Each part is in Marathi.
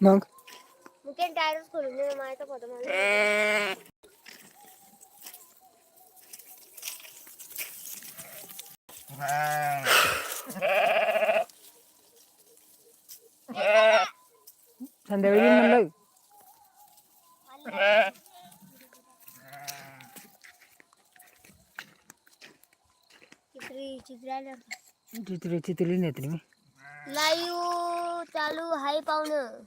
मग? ते टायरच खोलून दे माहिती होतं मला संध्याकाळी येईन म्हणलं. चित्री चित्री आलं चित्र चित्री नेते मी. लाईव्ह चालू हाय पाहुणं.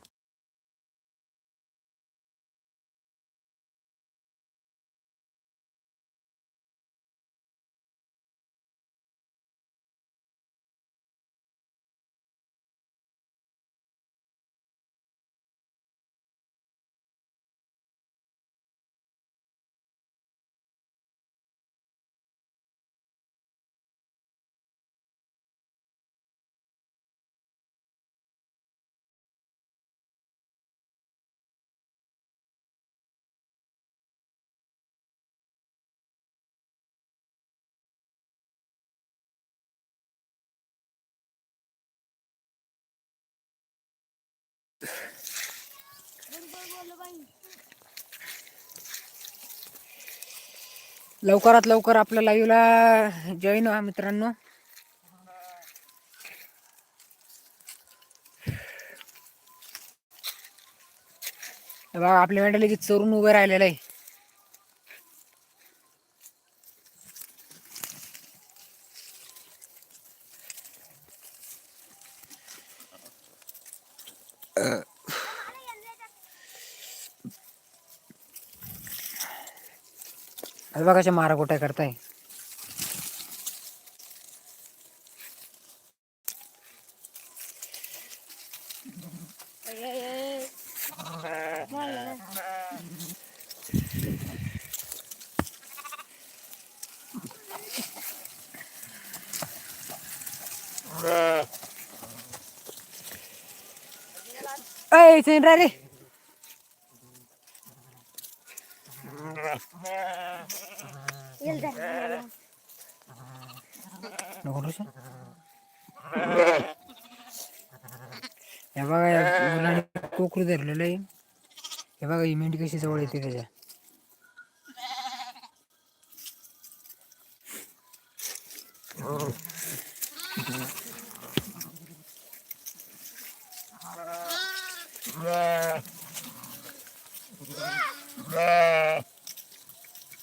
लवकरात लवकर आपल्या लाईव्हला जॉईन व्हा मित्रांनो. बघा आपल्या मेंढ्या लगेच चरून उभे राहिलेलं आहे. हे बघा कशा मारा गोट्या करताय अय रे। कोकरू धरलेलं आहे. हे बघा ही मेंढी कशी जवळ येते त्याच्या.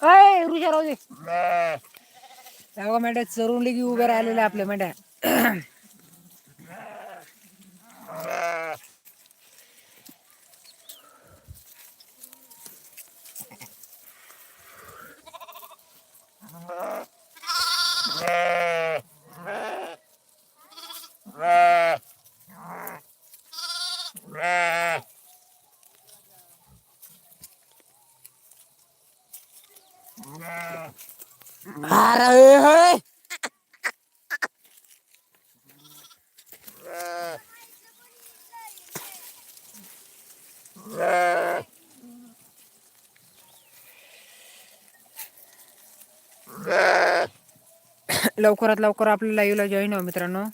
अय ऋषा राहू दे. बघा मेंढ्या चरून लगी उभ्या राहिलेल्या आपल्या मेंढ्या अरे होय लवकरात लवकर आपल्या लाईव्हला जॉईन व्हा मित्रांनो.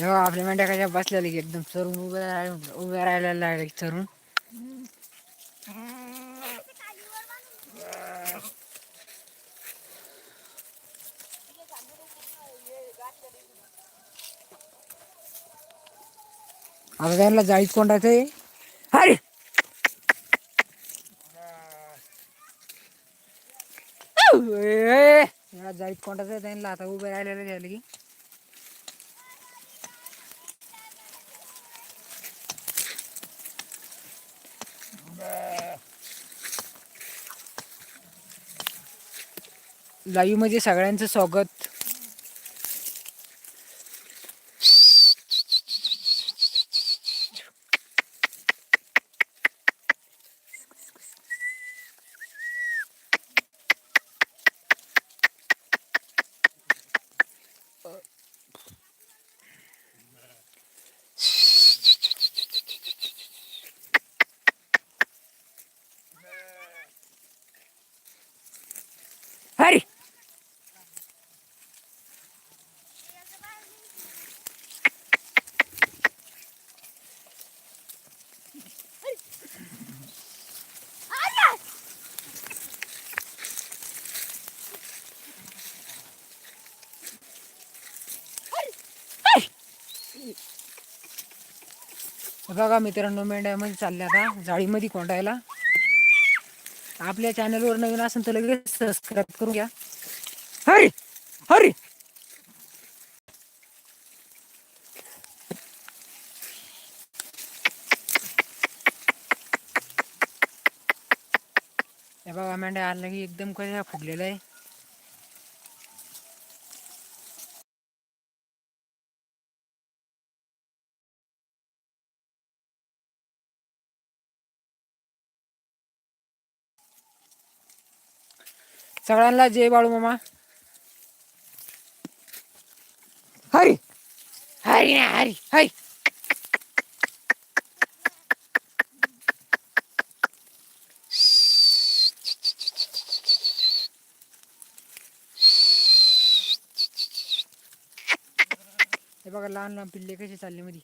आपल्या मेंढ्या कशा बसलेली एकदम चरून उभ्या राह- उभ्या राहायला लागले चरून आता त्यांना जाळीत कोंडायचं आहे अरे! ए, याला जाळीत त्यांना आता उभे राहिलेलं झालं की. लाईव्हमध्ये सगळ्यांचं स्वागत. बघा मित्रांनो मेंढ्यामध्ये चालल्या आता जाळीमध्ये कोंडायला. आपल्या चॅनलवर नवीन असेल तर लगेच सबस्क्राईब करून घ्या. हरी हरी. हे बघा मेंढ्या आणलं की एकदम कशा फुगलेला आहे. सगळ्यांना जय बाळू मामा. हरी. हरी ना हरी. हरी. हे बघा लहान लहान पिल्ले कसे चालले मध्ये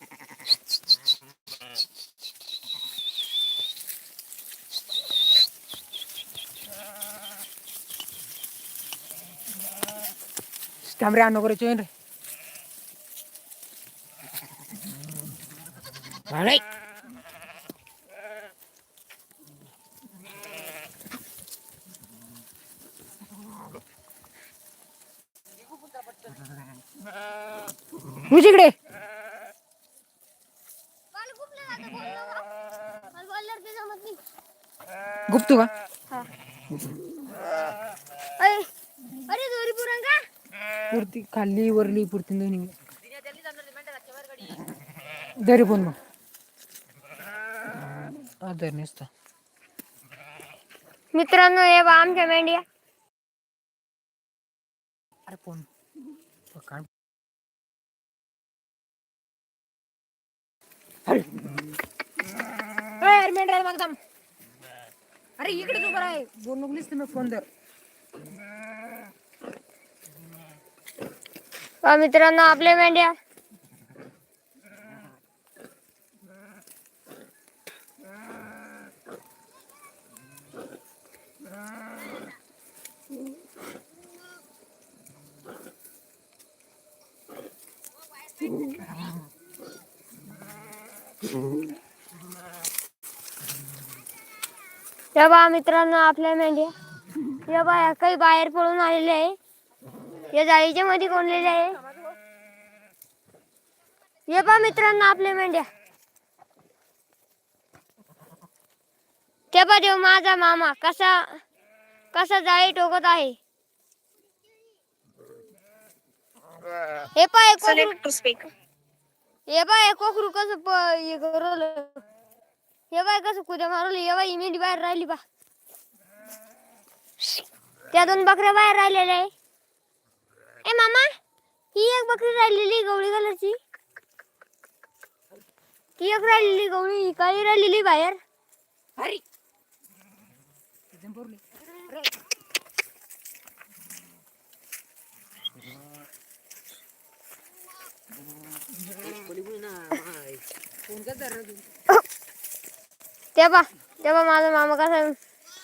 कॅमेरे आणू करे चोन रे भाडे उजिकडे मला खूप लय आता बोललो का? मला बोलल्यावर ते जमत नाही. गुप्तू का अरे अरे दोरी पुरंगा पुरती खाल्ली वरली पुरती दोन्ही. दरी पण मग. हा दर नसता. मित्रांनो हे बा आमच्या मेंढ्या अरे फोन. काढ अरे मेंढरा मग. अरे इकडे तू बरं आहे बोल नको नुसतं मी फोन धर. मित्रांनो आपल्या मेंढ्या या बा मित्रांनो आपल्या मेंढ्या या बा काही बाहेर पळून आलेले आहे या जाळीच्या मध्ये कोणलेले आहे ये पा मित्रांनो आपल्या मेंढ्या. ते पा देव माझा मामा कसा कसा जाळी टोकत आहे? हे पा एक हे पा एक कोकरू कसं हे करवलं? हे बाय कसं कुद्या मारवलं? हे बाई मेंढी बाहेर राहिली बा त्या दोन बकऱ्या बाहेर राहिलेल्या आहे. ए मामा ही एक बकरी राहिलेली गवळी कलरची. ती एक राहिलेली गवळी ही काळी राहिलेली बाहेर. तेव्हा माझा मामा कसा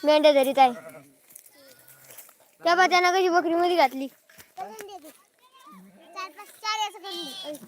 मेंढ्या धरीत आहे. तेव्हा त्यानं कशी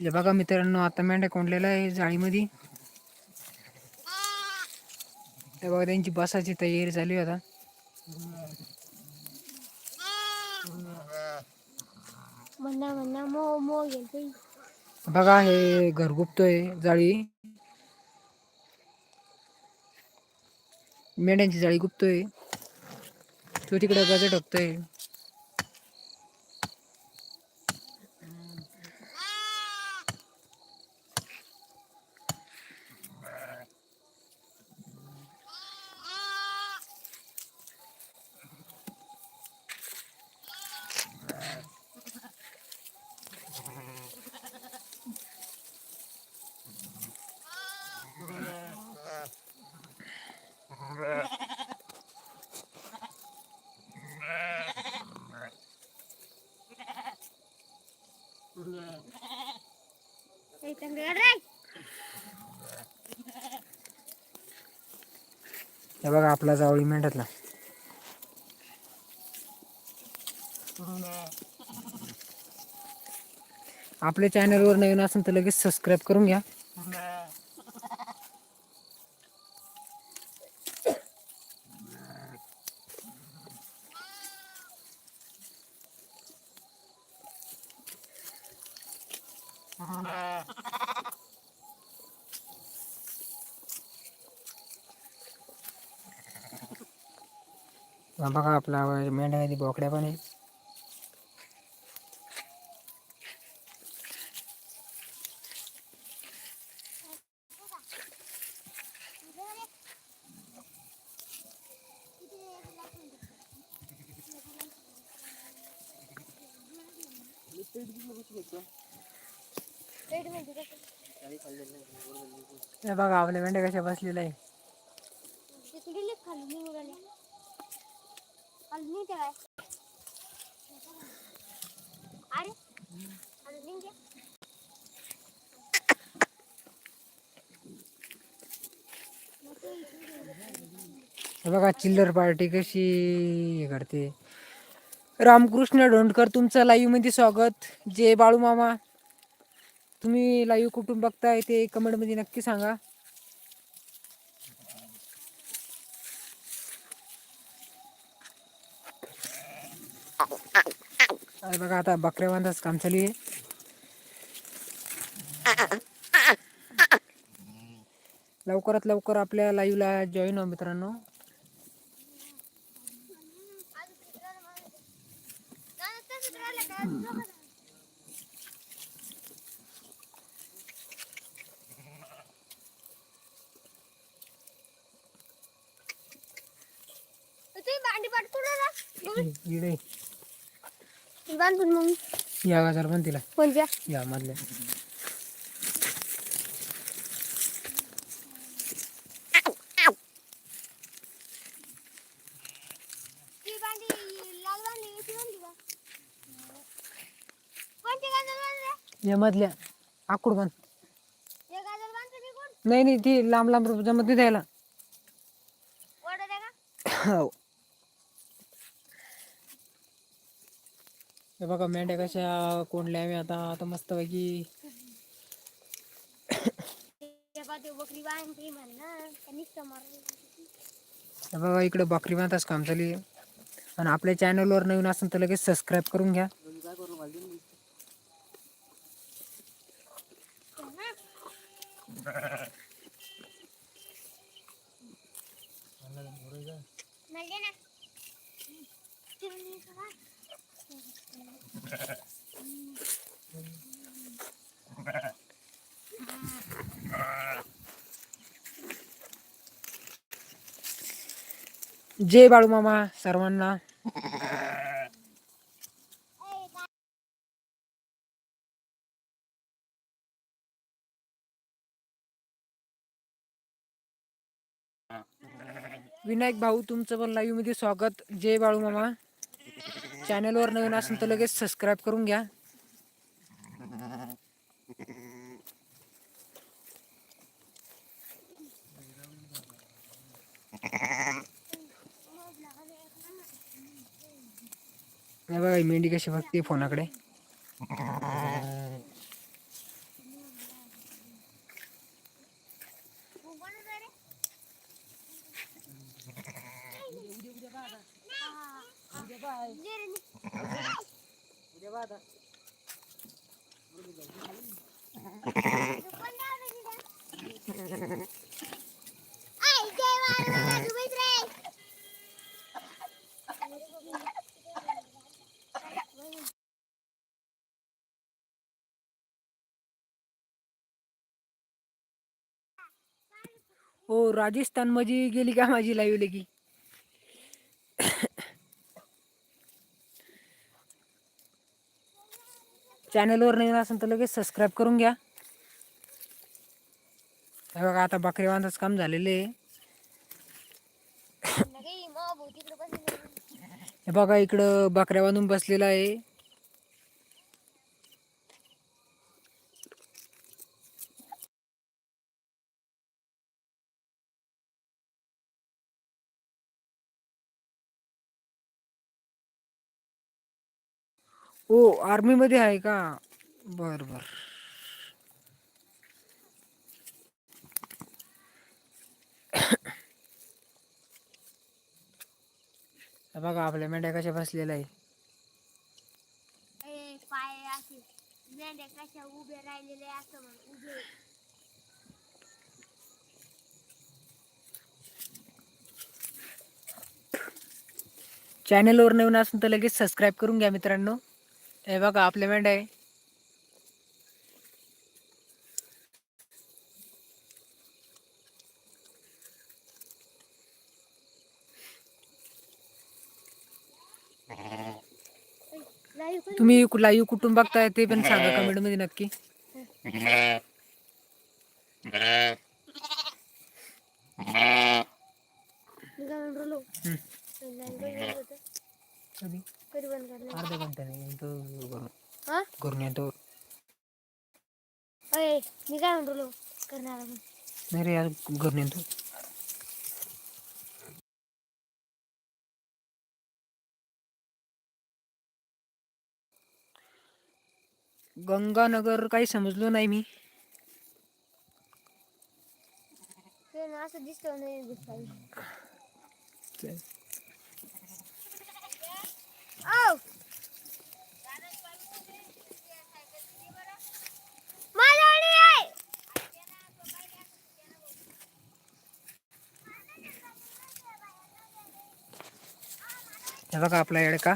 हे बघा मित्रांनो आता मेंढ्या कोंडलेला आहे जाळीमध्ये. हे बघा त्यांची बसाची तयारी चालू आहे आता. बघा हे घर गुपतोय जाळी. मेंढ्यांची जाळी गुपतोय. तो तिकडे गज टाकतोय. हे बघा आपला जावळी मेंढ्यातला. आपल्या चॅनलवर नवीन असेल तर लगेच सबस्क्राईब करून घ्या. आपला मेंढ्यामध्ये बोकड्या पण आहे. हे बघा आपल्या मेंढ्या कशा बसलेल्या आहे खाली निघून आले खाली नाही ते काय अरे हे बघा चिल्लर पार्टी कशी हे करते. रामकृष्ण डोंडकर तुमचं लाईव्हमध्ये स्वागत. जे बाळू मामा तुम्ही लाईव्ह कुठून बघताय ते कमेंटमध्ये नक्की सांगा. अरे बघा आता बकऱ्या बांधाच काम चालू आहे. लवकरात लवकर आपल्या लाईव्हला जॉईन व्हा मित्रांनो. तुम्ही भांडी पाठ कुठं इकडे बांधून मग. या बाजार पण तिला. कोणत्या? या मधल्या. गाजर या मधल्या. आकुड गाजर कोण? नाही नाही ती लांब लांब जमत नाही द्यायला हो. बघा मेंढ्या कशा कोंडल्या आम्ही आता. आता मस्तपैकी ते बा ते बकरी बांधते म्हणणार त्यांनी समोर हे बघा इकडे बकरी बांधाच काम चालू आहे. आणि आपल्या चॅनलवर नवीन असेल तर लगेच सबस्क्राईब करून घ्या. जय बाळू मामा सर्वांना. विनायक भाऊ तुमचं पण लाईव्हमध्ये स्वागत. जय बाळू मामा. चॅनलवर नवीन असेल तर लगेच सबस्क्राईब करून घ्या. बघा मेंढी कशी बघते फोनाकडे. हो राजस्थानमध्ये गेली का माझी लाईव्ह लगी चॅनलवर नवीन असेल तर लगेच सबस्क्राईब करून घ्या. हे बघा आता बकरी बांधाच काम झालेले आहे. हे बघा इकडं बकऱ्या बांधून बसलेला आहे. ओ आर्मी मध्ये आहे का? बर बर. बघा आपल्या मेंढ्या कशा बसलेल्या आहे चॅनलवर नवीन असून तर लगेच सबस्क्राईब करून घ्या मित्रांनो. हे बघा आपल्या मेंढ्या आहे. तुम्ही लाईव्ह कुठून बघताय ते पण सांगा कमेंट मध्ये नक्की हम्म. लाईव्ह बंद. कधी करणार अर्धा घंट्याने येतो. हा अय मी काय राहिलो? करणार आपण नाही रे आज घरून येतो. गंगानगर काही समजलो नाही मी. ते ना असं दिसतं नाही दिसतं! बघा आपला येडका.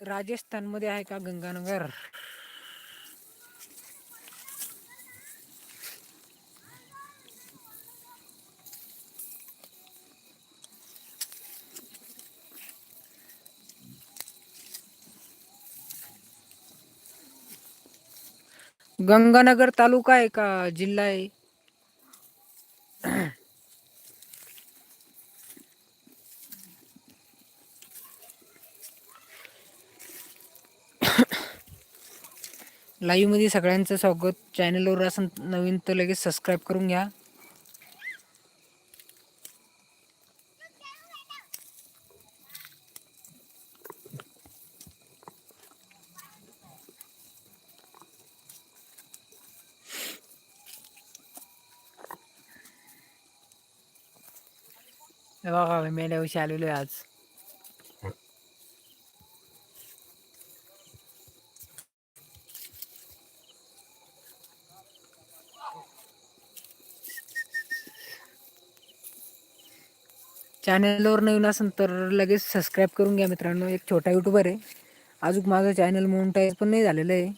राजस्थानमध्ये आहे का गंगानगर? गंगानगर तालुका आहे का? जिल्हा आहे? लाईव्हमध्ये सगळ्यांचं स्वागत. चॅनलवर असं नवीन तर लगेच सबस्क्राईब करून घ्या. हे बघा मेंढ्याविषयी आलेलो आहे आज चॅनलवर नवीन असेल तर लगेच सबस्क्राईब करून घ्या मित्रांनो एक छोटा युट्यूबर आहे अजून माझं चॅनल मोनिटाईज पण नाही झालेलं आहे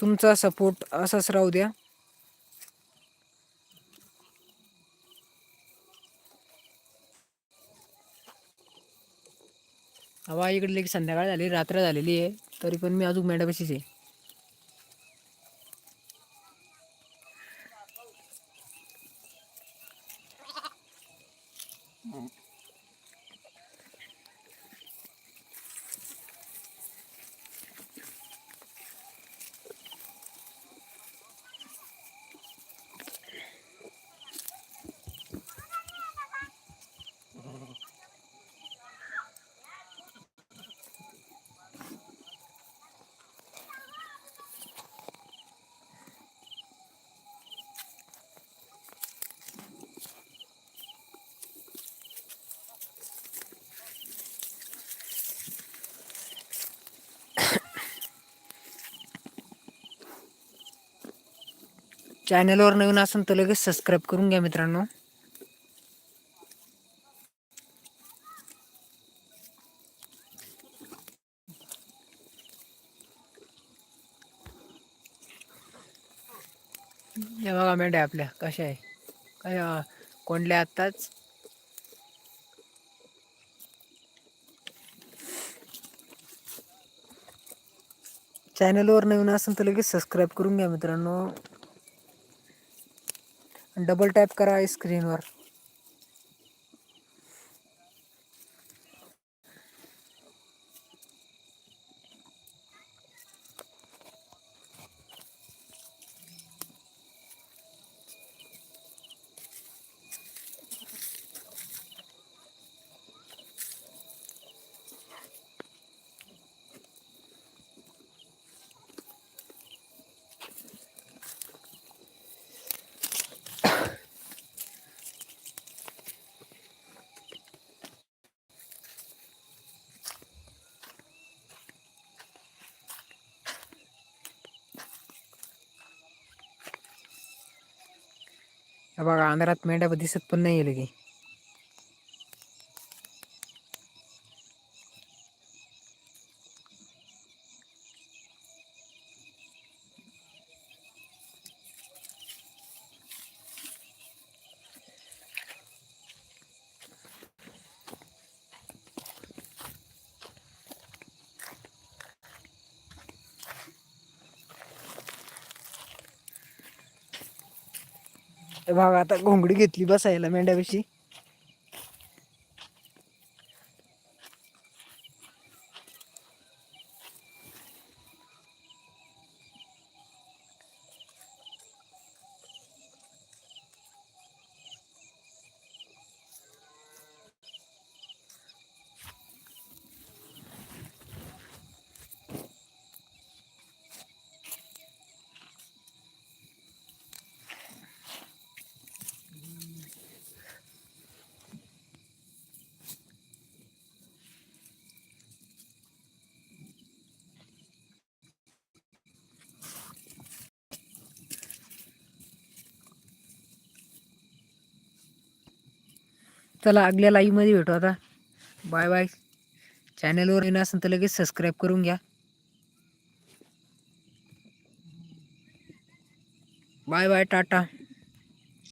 तुमचा सपोर्ट असाच राहू द्या हवा इकडे लई संध्याकाळ झाली रात्र झालेली आहे तरी पण मी अजून मेंढ्यापाशीच आहे. चॅनलवर नवीन असेल तर लगेच सबस्क्राईब करून घ्या मित्रांनो. हे बघा मेंढ्या आपल्या कशा आहे. काय कोंडल्या आत्ताच. चॅनलवर नवीन असेल तर लगेच सबस्क्राईब करून घ्या मित्रांनो. डबल टॅप करा स्क्रीनवर बघा अंधारात मेंढ्या दिसत पण नाही लगे. बघा आता घोंगडी घेतली बसायला मेंढ्यापाशी. चला आगल्या लाईव्हमध्ये भेटू आता. बाय बाय चॅनलवर येणं असेल तर लगेच सबस्क्राईब करून घ्या. Bye bye tata.